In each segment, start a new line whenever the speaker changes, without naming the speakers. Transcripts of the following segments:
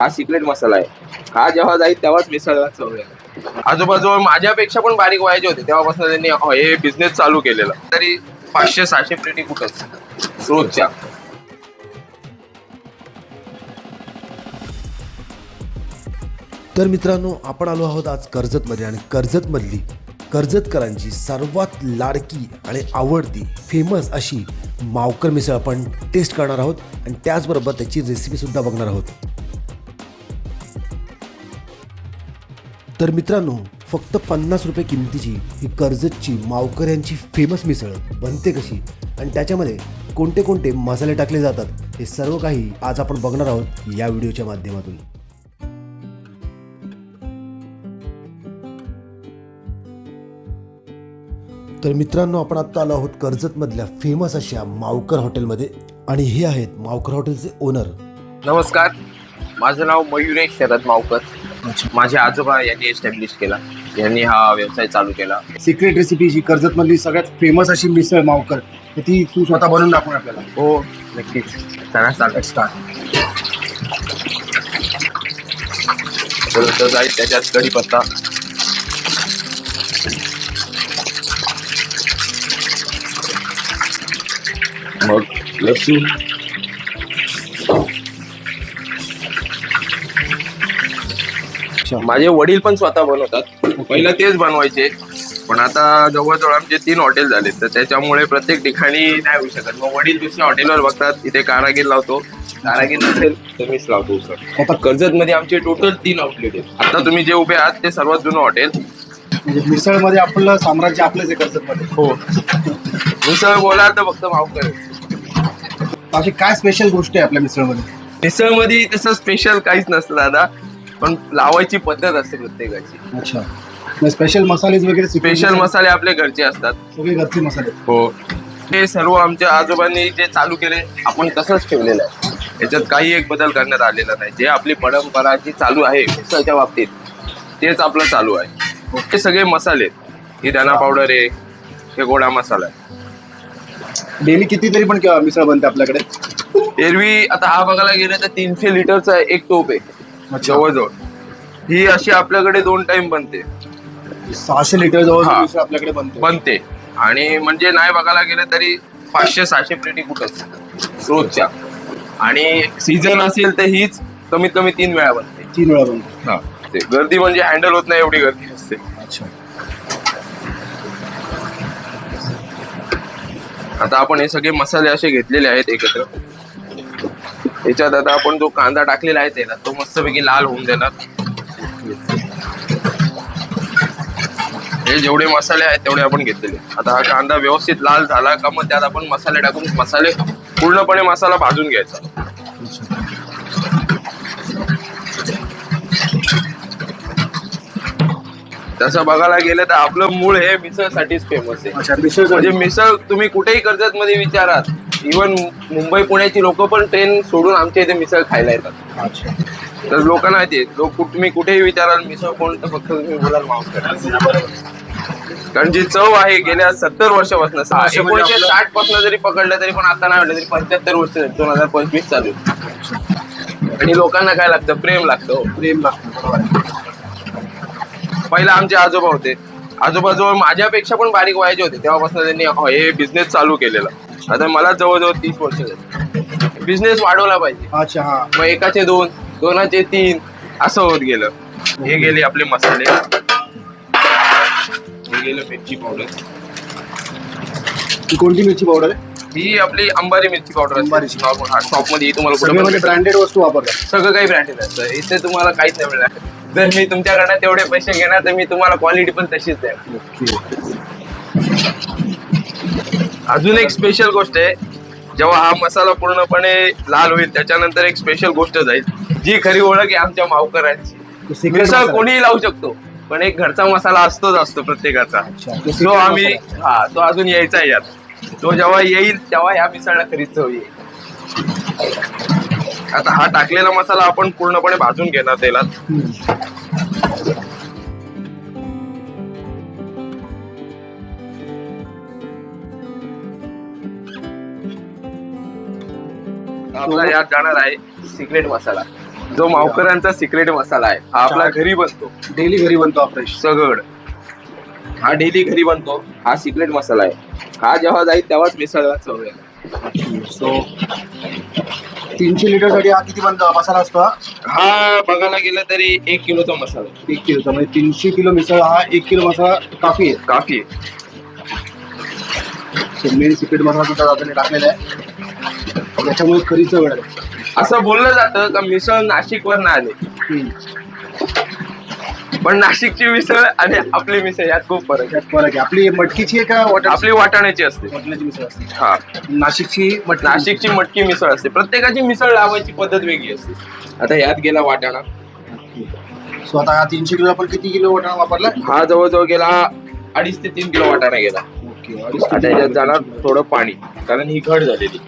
हा सिक्रेट मसाला आहे. हा जेव्हा जाईल तेव्हाच मिसळला चव आजूबाजूवर माझ्यापेक्षा पण बारीक व्हायचे होते तेव्हापासून त्यांनी हे बिझनेस चालू केलेला. तरी पाचशे सहाशे प्लेटी कुठंच? रोजच्या.
तर मित्रांनो आपण आलो आहोत आज कर्जतमध्ये आणि कर्जतमधली कर्जतकरांची सर्वात लाडकी आणि आवडती फेमस अशी मावकर मिसळ आपण टेस्ट करणार आहोत आणि त्याचबरोबर त्याची रेसिपीसुद्धा बघणार आहोत. तर मित्रांनो फक्त पन्नास रुपये किमतीची ही कर्जतची मावकर यांची फेमस मिसळ बनते कशी? आणि त्याच्यामध्ये कोणते कोणते मसाले टाकले जातात हे सर्व काही आज आपण बघणार आहोत या व्हिडिओच्या माध्यमातून. तर मित्रांनो आपण आत्ता आलो आहोत कर्जतमधल्या फेमस अशा मावकर हॉटेलमध्ये. आणि हे आहेत मावकर हॉटेलचे ओनर
नमस्कार. माझं नाव मयुरेश शरद मावकर. माझे आजोबा यांनी एस्टॅब्लिश केला. यांनी हा व्यवसाय चालू केला.
सिक्रेट रेसिपी जी कर्जतमधली सगळ्यात फेमस अशी मिसळ मावकर. तर ती तू स्वतः बनवून दाखवून आपल्याला.
हो नक्कीच. चला चालत
स्टार्ट
जाईल त्याच्यात कढीपत्ता. मग लसूण. माझे वडील पण स्वतः बनवतात. पहिलं तेच बनवायचे. पण आता जवळजवळ आमचे तीन हॉटेल झाले तर त्याच्यामुळे प्रत्येक ठिकाणी नाही होऊ शकत. मग वडील दुसऱ्या हॉटेलवर बघतात. इथे कारागीर लावतो. कारागीर नसेल तर मीच लावतो सर आता कर्जत मध्ये आमचे टोटल तीन आउटलेट आहेत. आता तुम्ही जे उभे आहात ते सर्वात जुनं हॉटेल
म्हणजे मिसळमध्ये आपलं साम्राज्य आपलंच आहे कर्जतमध्ये.
हो. मिसळ बोलाल तर फक्त मावकर.
अशी काय स्पेशल गोष्ट आहे आपल्या मिसळमध्ये?
मिसळमध्ये तसं स्पेशल काहीच नसतं दादा. पण लावायची पद्धत असते प्रत्येकाची.
अच्छा. स्पेशल मसाले वगैरे
स्पेशल मसाले आपले घरचे असतात.
सगळे घरचे मसाले.
हो. हे सर्व आमच्या आजोबांनी जे चालू केले आपण तसंच ठेवलेलं आहे. याच्यात काही एक बदल करण्यात आलेला नाही. जे आपली परंपरा जी चालू आहे मिसळच्या बाबतीत तेच आपलं चालू आहे. हे सगळे मसाले. ही धना पावडर आहे हे गोडा मसाला आहे.
डेली कितीतरी पण मिसळ बनते आपल्याकडे?
एरवी आता हा बघायला गेलं तर तीनशे लिटरचा एक टोप आहे. जवळजवळ. ही अशी आपल्याकडे दोन टाइम बनते.
सहाशे लिटर जवळ
हा.
आपल्याकडे बनते.
बनते. आणि म्हणजे नाही बघायला गेलं तरी पाचशे सहाशे प्लेटी कुठंच रोजच्या. आणि सीझन असेल तर हीच कमीत कमी तीन वेळा बनते.
तीन वेळा बनते.
ते गर्दी म्हणजे हँडल होत नाही एवढी गर्दी असते.
अच्छा.
आता आपण हे सगळे मसाले असे घेतलेले आहेत एकत्र. याच्यात आता आपण जो कांदा टाकलेला आहे तेलात तो मस्तपैकी लाल होऊन देणार. हे जेवढे मसाले आहेत तेवढे आपण घेतलेले आता हा कांदा व्यवस्थित लाल झाला का मग त्यात आपण मसाले टाकून मसाले पूर्णपणे मसाला भाजून घ्यायचा. तसं बघायला गेलं तर आपलं मूळ हे मिसळसाठीच फेमस आहे. म्हणजे मिसळ तुम्ही कुठेही कर्जत मध्ये विचारात इव्हन मुंबई पुण्याची लोक पण ट्रेन सोडून आमच्या इथे मिसळ खायला येतात. तर लोकांना आहे लोक कुठ- तुम्ही कुठेही विचाराल मिसळ कोण तर फक्त तुम्ही बोलाल मावकर कारण जी चव आहे गेल्या सत्तर वर्षापासून एकोणीशे साठपासून जरी पकडलं तरी पण आता नाही म्हटलं तरी पंच्याहत्तर वर्ष दोन हजार पंचवीस चालू. आणि लोकांना काय लागतं? प्रेम लागतं हो.
प्रेम लागतं.
पहिला आमचे आजोबा होते. आजोबा जवळ माझ्यापेक्षा पण बारीक व्हायचे होते. तेव्हापासून त्यांनी हे बिझनेस चालू केलेला. आता मला जवळजवळ तीस वर्ष झाली. बिझनेस वाढवला पाहिजे.
अच्छा हा.
मग एकाचे दोन दोनाचे तीन असं होत गेलं. हे गेले आपले मसाले. हे गेलं मिरची पावडर
ती कोणती मिरची पावडर आहे?
ही आपली अंबारी मिरची पावडर
अंबारीची.
हा शॉपमध्ये तुम्हाला कुठे
म्हणजे ब्रँडेड वस्तू वापरतात.
सगळं काही ब्रँडेड असतं. इथे तुम्हाला काहीच नाही मिळणार. जर मी तुमच्याकडनं तेवढे पैसे घेणार तर मी तुम्हाला क्वालिटी पण तशीच द्या अजून एक स्पेशल गोष्ट आहे. जेव्हा हा मसाला पूर्णपणे लाल होईल त्याच्यानंतर एक स्पेशल गोष्ट जाईल जी खरी ओळख आहे आमच्या मावकरांची. मिसळ कोणीही लावू शकतो पण एक घरचा मसाला असतोच असतो प्रत्येकाचा.
तो
आम्ही. हा तो अजून यायचा यात. तो जेव्हा येईल तेव्हा ह्या मिसळला खरीच चव येईल. आता हा टाकलेला मसाला आपण पूर्णपणे भाजून घेणार तेलात. आपला यात जाणार आहे सिक्रेट मसाला. जो मावकरांचा सिक्रेट मसाला आहे. हा आपला घरी बनतो.
डेली घरी बनतो फ्रेश
सगड हा डेली घरी बनतो. हा सिक्रेट मसाला आहे. हा जेव्हा जाईल तेव्हाच मिसळला चव येईल
सो तीनशे लिटरसाठी हा किती बनतो? मसाला असतो हा?
हा बघायला गेलं तरी एक किलोचा मसाला. आहे.
एक किलोचा. म्हणजे तीनशे किलो मिसळ हा एक किलो मसाला काफी आहे.
काफी आहे.
सो मेन सिक्रेट मसाला सुद्धा दादाने टाकलेला आहे. त्याच्यामुळे खरी चव येणार. आहे.
असं बोललं जातं का मिसळ नाशिक वर आले.
हम्म.
पण नाशिकची मिसळ आणि आपली मिसळ यात खूप फरक आहे.
त्यात फरक आहे. आपली मटकीची आहे का वाटा
आपली वाटाण्याची असते.
वाटण्याची मिसळ असते.
हा.
नाशिकची
नाशिकची मटकी मिसळ असते. प्रत्येकाची मिसळ लावायची पद्धत वेगळी असते. आता यात गेला वाटाणा.
सो आता हा तीनशे किलो आपण किती किलो वाटाणा वापरला?
हा जवळजवळ गेला अडीच ते तीन किलो वाटाणा गेला.
ओके
जाणार थोडं पाणी कारण ही घट झालेली.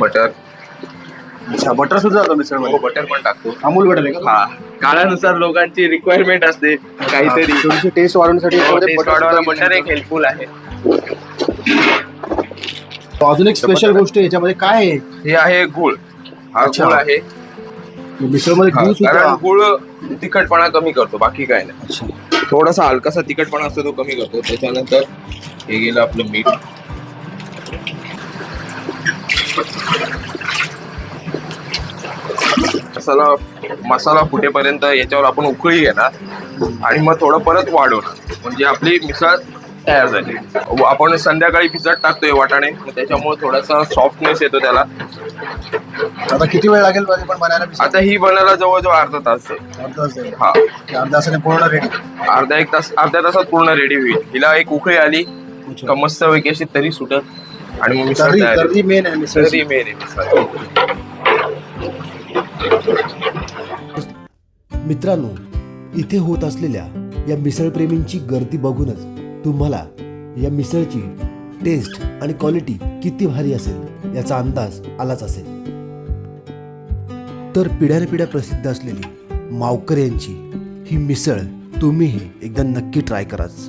बटर.
अच्छा बटर सुद्धा जातो मिसळ
हो बटर पण टाकतो.
अमूल बटर आहे का?
हा. काळानुसार लोकांची रिक्वायरमेंट असते काहीतरी.
थोडीशी टेस्ट वाढवण्यासाठी याच्यामध्ये
टेस्ट
butter
वाढवायला
सुद्धा
बटर एक हेल्पफुल आहे.
अजून एक स्पेशल गोष्ट आहे याच्यामध्ये काय आहे?
हे आहे गुळ. हा
अच्छा.
गुळ आहे.
मिसळमध्ये
हा,
गुळ
कारण गुळ तिखटपणा कमी करतो बाकी काय नाही.
अच्छा.
थोडासा हलकासा तिखटपणा असतो तो कमी करतो. त्याच्यानंतर हे गेलं आपलं मीठ. मसाला मसाला फुटेपर्यंत याच्यावर आपण उकळी घेणार आणि मग थोडं परत वाढवणार. म्हणजे आपली मिसळ तयार झाली व आपण संध्याकाळी भिजत टाकतोय वाटाणे. त्याच्यामुळे थोडासा सॉफ्टनेस येतो त्याला.
आता किती वेळ लागेल पण बनायला
आता ही बनायला जवळजवळ अर्धा तास. आहे
अर्धा तास जाईल.
हा.
ते अर्धा तासाने पूर्ण रेडी
अर्धा एक तास अर्ध्या तासात पूर्ण रेडी होईल. हिला एक उकळी आली का मस्त पैकी अशी तरी सुटत आणि मग मिसळ
मेन आहे मिसळ.
तरी मेन आहे.
मित्रांनो इथे होत असलेल्या या मिसळप्रेमींची गर्दी बघूनच तुम्हाला या मिसळची टेस्ट आणि क्वालिटी किती भारी असेल याचा अंदाज आलाच असेल. तर पिढ्यानपिढ्या प्रसिद्ध असलेली मावकर यांची ही मिसळ तुम्हीही एकदा नक्की ट्राय कराच.